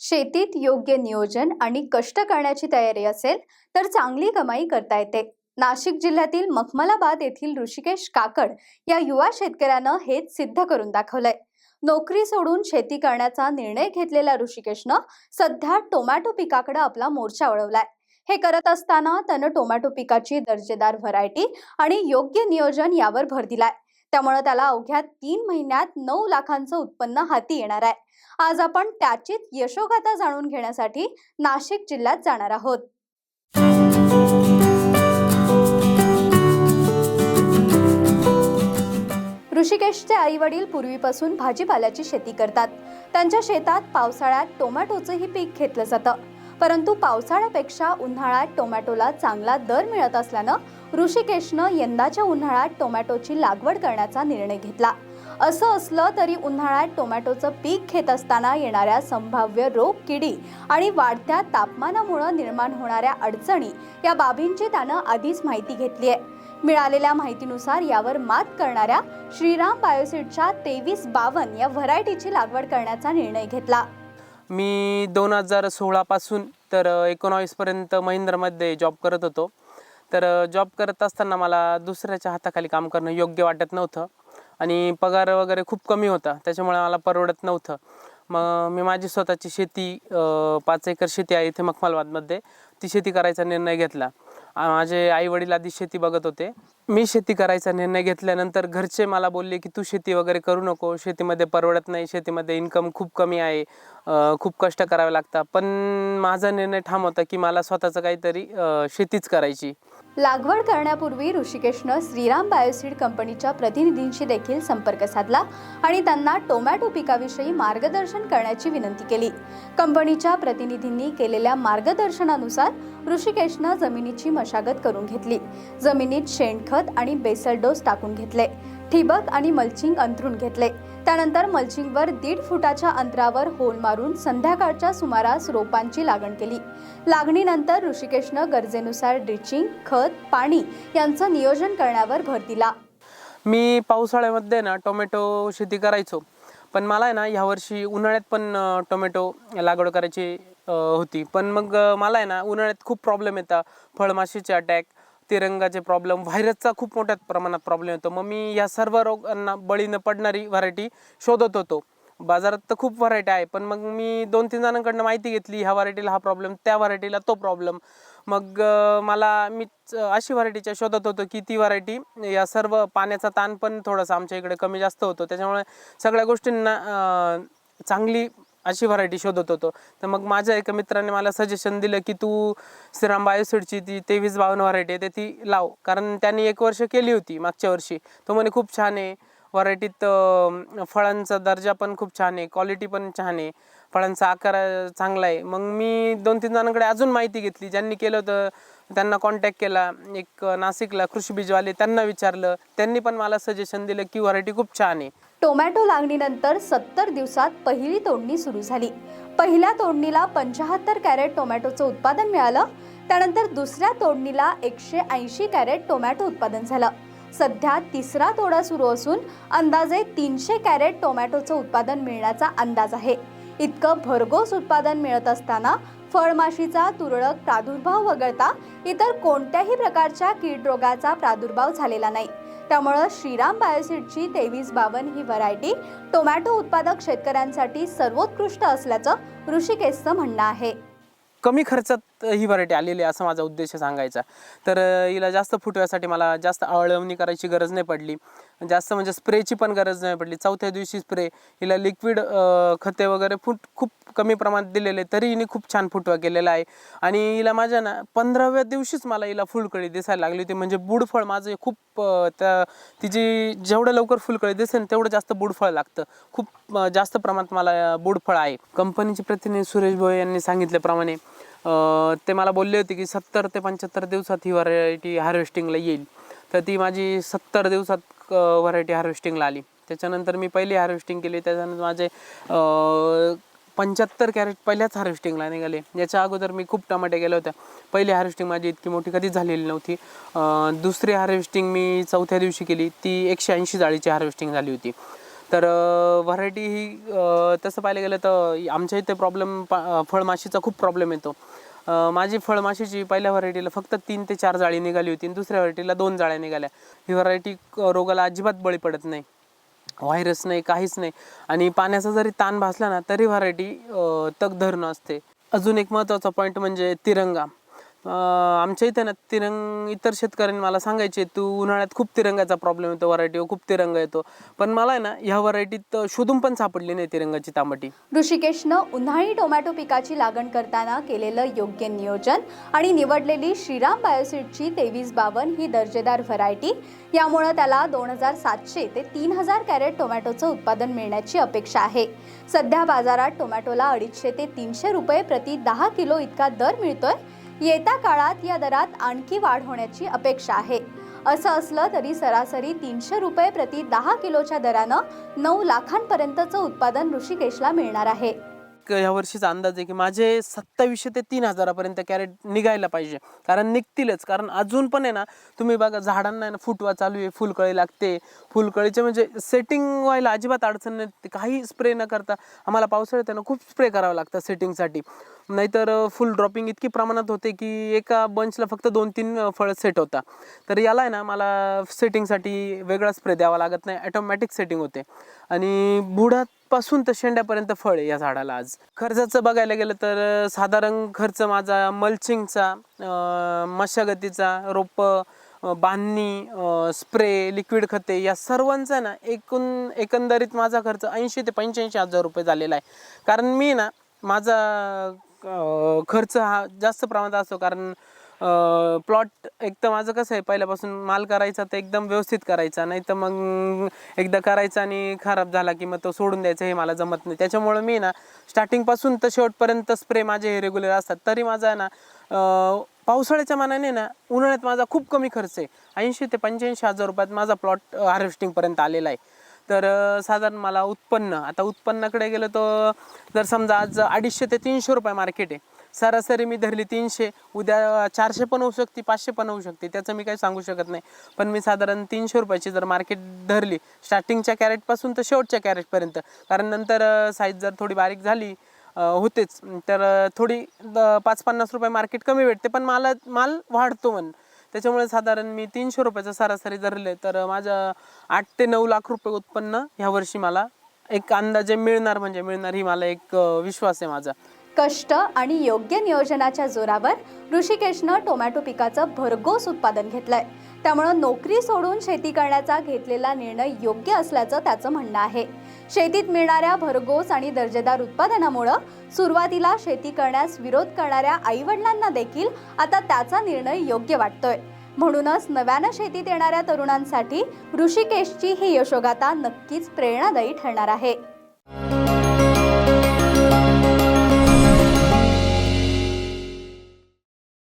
शेतीत योग्य नियोजन आणि कष्ट करण्याची तयारी असेल तर चांगली कमाई करता येते. नाशिक जिल्ह्यातील मखमलाबाद येथील ऋषिकेश काकड या युवा शेतकऱ्यानं हेच सिद्ध करून दाखवलंय. नोकरी सोडून शेती करण्याचा निर्णय घेतलेल्या ऋषिकेशनं सध्या टोमॅटो पिकाकडे आपला मोर्चा वळवलाय. हे करत असताना त्यानं टोमॅटो पिकाची दर्जेदार व्हरायटी आणि योग्य नियोजन यावर भर दिलाय. त्यामुळे त्याला अवघ्या तीन महिन्यात नऊ लाखांचं उत्पन्न हाती येणार आहे. आज आपण त्याचीच यशोगाथा जाणून घेण्यासाठी नाशिक जिल्ह्यात जाणार आहोत. ऋषिकेशचे आई वडील पूर्वीपासून भाजीपाल्याची शेती करतात. त्यांच्या शेतात पावसाळ्यात टोमॅटोचंही पीक घेतलं जातं. परंतु पावसाळ्यापेक्षा उन्हाळ्यात टोमॅटोला चांगला दर मिळत असल्यानं ऋषिकेशनं यंदाच्या उन्हाळ्यात टोमॅटोची लागवड करण्याचा निर्णय घेतला. असं असलं तरी उन्हाळ्यात टोमॅटोचं पीक घेत असताना येणाऱ्या संभाव्य रोग किडी आणि वाढत्या तापमानामुळं निर्माण होणाऱ्या अडचणी या बाबींची त्यानं आधीच माहिती घेतली आहे. मिळालेल्या माहितीनुसार यावर मात करणाऱ्या श्रीराम बायोसिडच्या तेवीस बावन या व्हरायटीची लागवड करण्याचा निर्णय घेतला. मी दोन हजार सोळापासून तर एकोणावीसपर्यंत महिंद्रामध्ये जॉब करत होतो. तर जॉब करत असताना मला दुसऱ्याच्या हाताखाली काम करणं योग्य वाटत नव्हतं. आणि पगार वगैरे खूप कमी होता त्याच्यामुळे मला परवडत नव्हतं. मग मी माझी स्वतःची शेती पाच एकर शेती आहे इथे मखमालबादमध्ये ती शेती करायचा निर्णय घेतला. माझे आई वडील आधी शेती बघत होते. मी शेती करायचा निर्णय घेतल्यानंतर घरचे मला बोलले की तू शेती वगैरे करू नको. शेतीमध्ये परवडत नाही. शेतीमध्ये इन्कम खूप कमी आहे. खूप कष्ट करावे लागतात. पण माझा निर्णय ठाम होता की मला स्वतःचं काहीतरी शेतीच करायची. लागवड करण्यापूर्वी ऋषिकेशनं श्रीराम बायोसीड कंपनीच्या प्रतिनिधींशी देखील संपर्क साधला आणि त्यांना टोमॅटो पिकाविषयी मार्गदर्शन करण्याची विनंती केली. कंपनीच्या प्रतिनिधींनी केलेल्या मार्गदर्शनानुसार ऋषिकेशनं जमिनीची मशागत करून घेतली. जमिनीत शेणखत आणि बेसल डोस टाकून घेतले. ठिबक आणि मल्चिंग अंथरून घेतले. त्यानंतर मल्चिंगवर दीड फुटाच्या अंतरावर होल मारून संध्याकाळच्या सुमारास रोपांची लागण केली. लागणीनंतर ऋषिकेशनं गरजेनुसार ड्रिचिंग खत पाणी यांचं नियोजन करण्यावर भर दिला. मी पावसाळ्यामध्ये ना टोमॅटो शेती करायचो. पण मला आहे ना ह्यावर्षी उन्हाळ्यात पण टोमॅटो लागवड करायची होती. पण मग मला आहे ना उन्हाळ्यात खूप प्रॉब्लेम येतात फळमाशीचे अटॅक तिरंगाचे प्रॉब्लेम व्हायरसचा खूप मोठ्या प्रमाणात प्रॉब्लेम येतो. मग मी या सर्व रोगांना बळी न पडणारी व्हरायटी शोधत होतो. बाजारात तर खूप व्हरायटी आहे पण मग मी दोन तीन जणांकडनं माहिती घेतली ह्या व्हरायटीला हा प्रॉब्लेम त्या व्हरायटीला तो प्रॉब्लेम मग मला मी अशी व्हरायटीच्या शोधत होतो की ती व्हरायटी या सर्व पाण्याचा ताण पण थोडासा आमच्या इकडे कमी जास्त होतो. त्याच्यामुळे सगळ्या गोष्टींना चांगली अशी व्हरायटी शोधत होतो. तर मग माझ्या एका मित्राने मला सजेशन दिलं की तू श्रीराम बायोसिडची ती तेवीस बावन्न व्हरायटी आहे ते ती लाव. कारण त्यांनी एक वर्ष केली होती मागच्या वर्षी. तो म्हणे खूप छान आहे. व्हरायटीत फळांचा दर्जा पण खूप छान आहे. क्वालिटी पण छान आहे. फळांचा आकार चांगला आहे. मग मी दोन तीन जणांकडे अजून माहिती घेतली. ज्यांनी केलं होतं त्यांना कॉन्टॅक्ट केला. एक नाशिकला कृषी बीजवाले त्यांना विचारलं. त्यांनी पण मला सजेशन दिलं की व्हरायटी खूप छान आहे. टोमॅटो लागणीनंतर सत्तर दिवसात पहिली तोडणी सुरू झाली. पहिल्या तोडणीला पंचाहत्तर कॅरेट टोमॅटोचं उत्पादन मिळालं. त्यानंतर दुसऱ्या तोडणीला एकशे ऐंशी कॅरेट टोमॅटो उत्पादन झालं. सध्या तिसरा तोडा सुरू असून अंदाजे तीनशे कॅरेट टोमॅटोचं उत्पादन मिळण्याचा अंदाज आहे. इतकं भरघोस उत्पादन मिळत असताना फळमाशीचा तुरळक प्रादुर्भाव वगळता इतर कोणत्याही प्रकारच्या कीड रोगाचा प्रादुर्भाव झालेला नाही. त्यामुळं श्रीराम बायोसीडची तेवीस बावन ही व्हरायटी टोमॅटो उत्पादक शेतकऱ्यांसाठी सर्वोत्कृष्ट असल्याचं ऋषिकेशचं म्हणणं आहे. कमी खर्चात ही व्हरायटी आलेली आहे असं माझा उद्देश सांगायचा. तर हिला जास्त फुटव्यासाठी मला जास्त आळवणी करायची गरज नाही पडली. जास्त म्हणजे स्प्रेची पण गरज नाही पडली. चौथ्या दिवशी स्प्रे हिला लिक्विड खते वगैरे फुट खूप कमी प्रमाणात दिलेले तरी हिने खूप छान फुटवा केलेला आहे. आणि हिला माझ्या ना पंधराव्या दिवशीच मला हिला फुलकळी दिसायला लागली होती. म्हणजे बुडफळ माझं खूप त्या तिची जेवढं लवकर फुलकळी दिसेल तेवढं जास्त बुडफळ लागतं. खूप जास्त प्रमाणात मला बुडफळ आहे. कंपनीचे प्रतिनिधी सुरेश भोये यांनी सांगितल्याप्रमाणे ते मला बोलले होते की सत्तर ते पंच्याहत्तर दिवसात ही व्हरायटी हार्वेस्टिंगला येईल. तर ती माझी सत्तर दिवसात व्हरायटी हार्वेस्टिंगला आली. त्याच्यानंतर मी पहिली हार्वेस्टिंग केली. त्याच्यानंतर माझे पंच्याहत्तर कॅरेट पहिल्याच हार्वेस्टिंगला निघाले. याच्या अगोदर मी खूप टमाटे गेले होते पहिली हार्वेस्टिंग माझी इतकी मोठी कधीच झालेली नव्हती. दुसरी हार्वेस्टिंग मी चौथ्या दिवशी केली. ती एकशे ऐंशी जाळीची हार्वेस्टिंग झाली होती. तर व्हरायटी ही तसं पाहायला गेलं तर आमच्या इथे प्रॉब्लेम फळमाशीचा खूप प्रॉब्लेम येतो. माझी फळमाशीची पहिल्या व्हरायटीला फक्त तीन ते चार जाळी निघाली होती आणि दुसऱ्या व्हरायटीला दोन जाळ्या निघाल्या. ही व्हरायटी रोगाला अजिबात बळी पडत नाही. व्हायरस नाही काहीच नाही. आणि पाण्याचा जरी ताण भासला ना तरी व्हरायटी तग धरणं असते अजून एक महत्त्वाचा पॉईंट म्हणजे तिरंगा. आमच्या इथे ना तिरंग इतर शेतकऱ्यांनी मला सांगायचे तू उन्हाळ्यात खूप तिरंगाचा प्रॉब्लेम येतो व्हरायटीवर खूप तिरंगा येतो. पण मला आहे ना ह्या व्हरायटीत शोधून पण सापडली नाही तिरंगाची तांबटी. ऋषिकेशनं उन्हाळी टोमॅटो पिकाची लागण करताना केलेलं योग्य नियोजन आणि निवडलेली श्रीराम बायोसिडची तेवीस बावन्न ही दर्जेदार व्हरायटी यामुळं त्याला दोन हजार सातशे ते तीन हजार कॅरेट टोमॅटोचं उत्पादन मिळण्याची अपेक्षा आहे. सध्या बाजारात टोमॅटोला अडीचशे ते तीनशे रुपये प्रति दहा किलो इतका दर मिळतोय. येत्या काळात या दरात आणखी वाढ होण्याची अपेक्षा आहे. असं असलं तरी सरासरी तीनशे रुपये प्रति दहा किलोच्या दरानं नऊ लाखांपर्यंतचं उत्पादन ऋषिकेशला मिळणार आहे. क- ह्या वर्षीचा अंदाज आहे की माझे सत्तावीसशे ते तीन हजारापर्यंत कॅरेट निघायला पाहिजे. कारण निघतीलच. कारण अजून पण आहे ना तुम्ही बघा झाडांना आहे ना फुटवा चालू आहे फुलकळी लागते. फुलकळीचे म्हणजे सेटिंग व्हायला अजिबात अडचण नाही. काही स्प्रे न करता आम्हाला पावसाळ्यात त्यानं खूप स्प्रे करावं लागतं सेटिंगसाठी नाहीतर फुल ड्रॉपिंग इतकी प्रमाणात होते की एका बंचला फक्त दोन तीन फळं सेट होता. तर याला आहे ना मला सेटिंगसाठी वेगळा स्प्रे द्यावा लागत नाही. ॲटोमॅटिक सेटिंग होते. आणि पासून तर शेंड्यापर्यंत फळ आहे या झाडाला आज. खर्चाचं बघायला गेलं तर साधारण खर्च माझा मल्चिंगचा मशागतीचा रोपं बांधणी स्प्रे लिक्विड खते या सर्वांचा ना एकूण एकंदरीत माझा खर्च ऐंशी ते पंच्याऐंशी हजार रुपये झालेला आहे. कारण मी ना माझा खर्च हा जास्त प्रमाणात असतो. कारण प्लॉट एक तर माझं कसं आहे पहिल्यापासून माल करायचा तर एकदम व्यवस्थित करायचा नाही तर मग एकदा करायचा आणि खराब झाला की मग तो सोडून द्यायचा हे मला जमत नाही. त्याच्यामुळं मी ना स्टार्टिंगपासून तर शेवटपर्यंत स्प्रे माझे हे रेग्युलर असतात. तरी माझा आहे ना पावसाळ्याच्या मानाने ना उन्हाळ्यात माझा खूप कमी खर्च आहे. ऐंशी ते पंच्याऐंशी हजार रुपयात माझा प्लॉट हार्वेस्टिंगपर्यंत आलेला आहे. तर साधारण मला उत्पन्न आता उत्पन्नाकडे गेलं तर जर समजा आज अडीचशे ते तीनशे रुपये मार्केट आहे. सरासरी मी धरली तीनशे उद्या चारशे पण होऊ शकते पाचशे पण होऊ शकते त्याचं मी काही सांगू शकत नाही. पण मी साधारण तीनशे रुपयाची जर मार्केट धरली स्टार्टिंगच्या कॅरेटपासून तर शेवटच्या कॅरेटपर्यंत कारण नंतर साईज जर थोडी बारीक झाली होतेच. तर थोडी द- पाच पन्नास रुपये मार्केट कमी भेटते पण मला माल वाढतो म्हण. त्याच्यामुळे साधारण मी तीनशे रुपयाचं सरासरी धरले तर माझं आठ ते नऊ लाख रुपये उत्पन्न ह्यावर्षी मला एक अंदाजे मिळणार म्हणजे मिळणार ही मला एक विश्वास आहे माझा. कष्ट आणि योग्य नियोजनाच्या जोरावर ऋषिकेशनं टोमॅटो पिकाचं भरघोस उत्पादन घेतलंय. त्यामुळं नोकरी सोडून शेती करण्याचा घेतलेला निर्णय योग्य असल्याचं त्याचं म्हणणं आहे. शेतीत मिळणाऱ्या भरघोस आणि दर्जेदार उत्पादनामुळं सुरुवातीला शेती करण्यास विरोध करणाऱ्या आईवडिलांना देखील आता त्याचा निर्णय योग्य वाटतोय. म्हणूनच नव्यानं शेतीत येणाऱ्या तरुणांसाठी ऋषिकेशची ही यशोगाथा नक्कीच प्रेरणादायी ठरणार आहे.